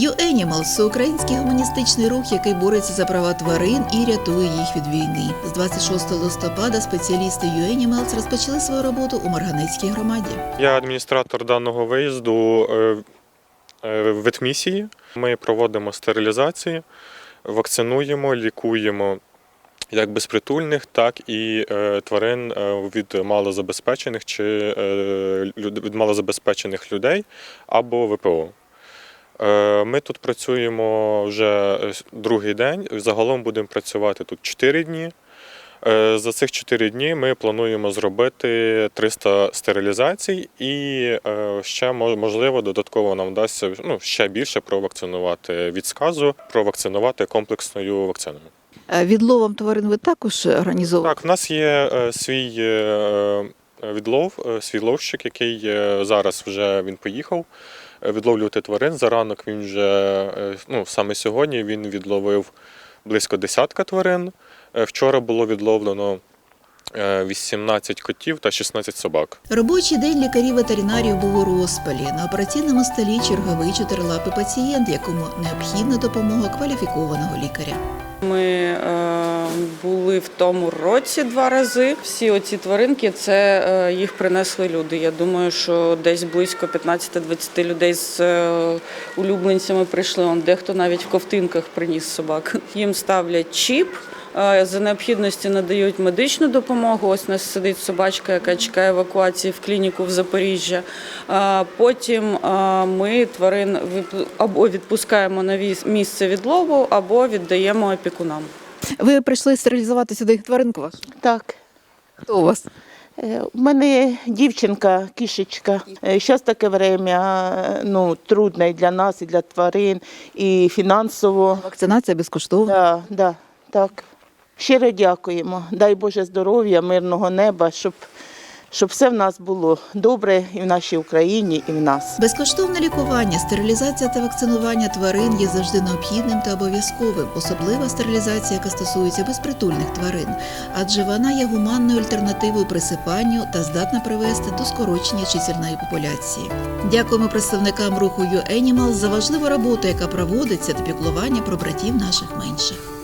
«YouAnimals» – всеукраїнський гуманістичний рух, який бореться за права тварин і рятує їх від війни. З 26 листопада спеціалісти «YouAnimals» розпочали свою роботу у Марганецькій громаді. Я адміністратор даного виїзду е, е, ветмісії. Ми проводимо стерилізації, вакцинуємо, лікуємо як безпритульних, так і е, тварин від малозабезпечених чи люд- від малозабезпечених людей або ВПО. Е, Ми тут працюємо вже е, другий день. Загалом будемо працювати тут 4 дні. Е, За цих 4 дні ми плануємо зробити 300 стерилізацій і ще мо- можливо додатково нам вдасться ну, ще більше провакцинувати від сказу, провакцинувати комплексною вакциною. Відловом тварин ви також організовуєте? Так, в нас є свій відлов, е, свій ловщик, який е, зараз вже він поїхав е, відловлювати тварин. За ранок він вже ну, саме сьогодні він відловив близько десятка тварин. Вчора було відловлено е, 18 котів та 16 собак. Робочий день лікарів-ветеринарів був у розпалі. На операційному столі черговий чотирилапий пацієнт, якому необхідна допомога кваліфікованого лікаря. Ми е, були в тому році два рази. Всі оці тваринки це е, їх принесли люди. Я думаю, що десь близько 15-20 людей з е, улюбленцями прийшли. Он дехто навіть в ковтинках приніс собак. Їм ставлять чіп. е, За необхідності надають медичну допомогу. Ось у нас сидить собачка, яка чекає евакуації в клініку в Запоріжжя. Потім ми тварин або відпускаємо на місце відлову, або віддаємо опікунам. Ви прийшли стерилізувати сюди тваринку вашу? Так. Хто у вас? Е, У мене дівчинка, кішечка. Зараз таке время е, ну, трудне і для нас, і для тварин, і фінансово. Вакцинація безкоштовна. Да, да, так. Щиро дякуємо. Дай Боже здоров'я, мирного неба, щоб, щоб все в нас було добре і в нашій Україні, і в нас. Безкоштовне лікування, стерилізація та вакцинування тварин є завжди необхідним та обов'язковим, особлива стерилізація, яка стосується безпритульних тварин, адже вона є гуманною альтернативою присипанню та здатна привести до скорочення чисельної популяції. Дякуємо представникам руху «YouAnimals» за важливу роботу, яка проводиться до піклування про братів наших менших.